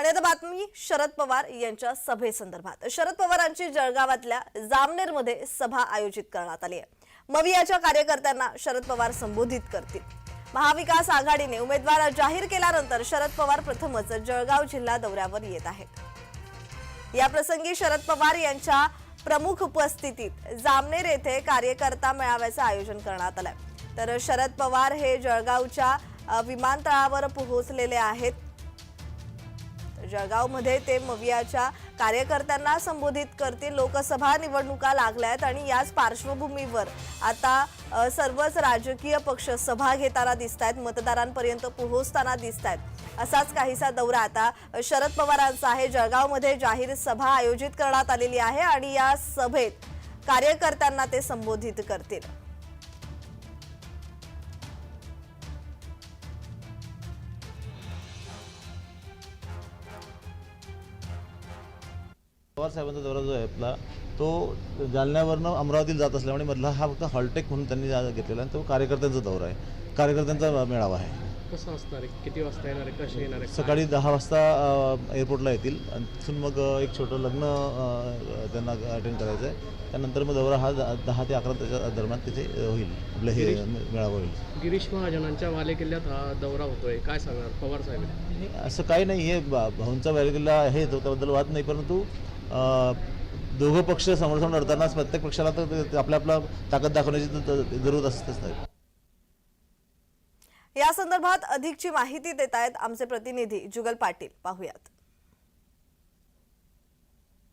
आणि आता बातमी शरद पवार यांच्या सभेसंदर्भात. शरद पवारांची जळगावातल्या जामनेरमध्ये सभा आयोजित करण्यात आली आहे. मवियाच्या कार्यकर्त्यांना शरद पवार संबोधित करतील. महाविकास आघाडीने उमेदवार जाहीर केल्यानंतर शरद पवार प्रथमच जळगाव जिल्हा दौऱ्यावर येत आहेत. या प्रसंगी शरद पवार यांच्या प्रमुख उपस्थितीत जामनेर येथे कार्यकर्ता मेळाव्याचं आयोजन करण्यात आलंय. तर शरद पवार हे जळगावच्या विमानतळावर पोहोचलेले आहेत. जळगावमध्ये ते मवियाच्या कार्यकर्त्यांना संबोधित करतील. लोकसभा निवडणुका लागल्या आहेत आणि याच पार्श्वभूमीवर आता सर्वच राजकीय पक्ष सभा घेताना दिसत आहेत मतदारांपर्यंत पोहोचताना दिसत आहेत असाच काहीसा दौरा आता शरद पवारांचा आहे. जळगावमध्ये जाहीर सभा आयोजित करण्यात आलेली आहे आणि या सभेत कार्यकर्त्यांना ते संबोधित करतील. पवार साहेबांचा दौरा जो आहे आपला तो जालन्यावरनं अमरावतीला जात असल्यामुळे मधला हा फक्त हॉलटेक म्हणून त्यांनी घेतलेला आहे तो कार्यकर्त्यांचा दौरा आहे. कार्यकर्त्यांचा मेळावा आहे. कसं असणार आहे किती वाजता येणार आहे? कसे येणार आहे? सकाळी दहा वाजता एअरपोर्टला येतील. आणि तिथून मग एक छोटं लग्न त्यांना अटेंड करायचं आहे. त्यानंतर मग दौरा हा दहा ते अकरा त्याच्या दरम्यान तिथे होईल. आपलं हे मेळावा होईल. गिरीश महाजनांच्या वाले किल्ल्यात हा दौरा होतोय. काय सांगणार? पवार साहेब. असं काही नाही. हे बा- भाऊंचा वैरगिल्ला आहे तो त्याबद्दल वाद नाही परंतु दोघं पक्ष समोर समोर लढतानाच प्रत्येक पक्षाला तर आपल्या आपला ताकद दाखवण्याची जरूरत तर जरूर नाही या संदर्भात अधिकची माहिती देत आहेत आमचे प्रतिनिधी जुगल पाटील. पाहूयात.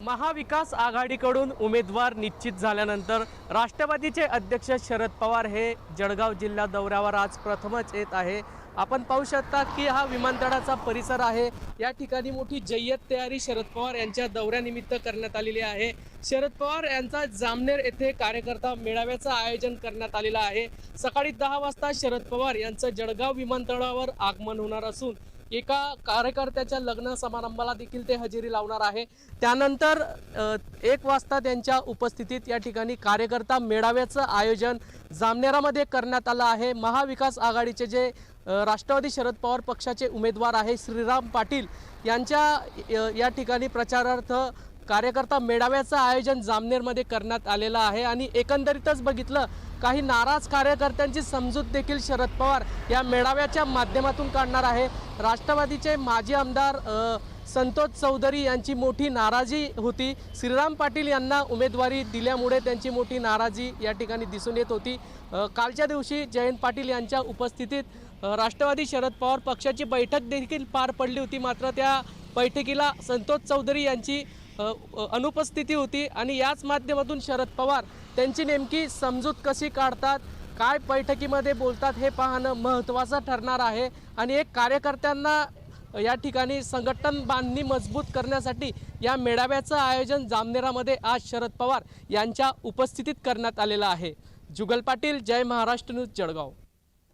महाविकास आघाडीकडून उमेदवार निश्चित झाल्यानंतर राष्ट्रवादीचे अध्यक्ष शरद पवार हे जळगाव जिल्हा दौऱ्यावर आज प्रथमच येत आहे. आपण पाहू शकता की हा विमानतळाचा परिसर आहे. या ठिकाणी मोठी जय्यत तयारी शरद पवार यांच्या दौऱ्यानिमित्त करण्यात आलेली आहे. शरद पवार यांचा जामनेर येथे कार्यकर्ता मेळाव्याचं आयोजन करण्यात आलेलं आहे. सकाळी दहा वाजता शरद पवार यांचं जळगाव विमानतळावर आगमन होणार असून एका कार्यकर्त्याच्या लग्न समारंभाला देखील ते हजेरी लावणार आहे. त्यानंतर एक वाजता त्यांच्या उपस्थितीत या ठिकाणी कार्यकर्ता मेळाव्याचं आयोजन जामनेरामध्ये करण्यात आलं आहे. महाविकास आघाडीचे जे राष्ट्रवादी शरद पवार पक्षाचे उमेदवार आहे श्रीराम पाटील यांच्या या ठिकाणी प्रचारार्थ कार्यकर्ता मेळाव्याचं आयोजन जामनेरमध्ये करण्यात आलेलं आहे आणि एकंदरीतच बघितलं काही नाराज कार्यकर्त्यांची समजूत देखील शरद पवार या मेळाव्याच्या माध्यमातून काढणार आहे. राष्ट्रवादीचे माजी आमदार संतोष चौधरी यांची मोठी नाराजी होती. श्रीराम पाटील यांना उमेदवारी दिल्यामुळे त्यांची मोठी नाराजी या ठिकाणी दिसून येत होती. कालच्या दिवशी जयंत पाटील यांच्या उपस्थितीत राष्ट्रवादी शरद पवार पक्षाची बैठक देखील पार पडली होती. मात्र त्या बैठकीला संतोष चौधरी यांची अनुपस्थिती होती आणि याच माध्यमातून शरद पवार त्यांची नेमकी समजूत कशी काढतात काय बैठकीमध्ये बोलतात हे पाहणं महत्त्वाचं ठरणार आहे. आणि एक कार्यकर्त्यांना या ठिकाणी संघटन बांधणी मजबूत करण्यासाठी या मेळाव्याचं आयोजन जामनेरामध्ये आज शरद पवार यांच्या उपस्थितीत करण्यात आलेलं आहे. जुगल पाटील जय महाराष्ट्र न्यूज जळगाव.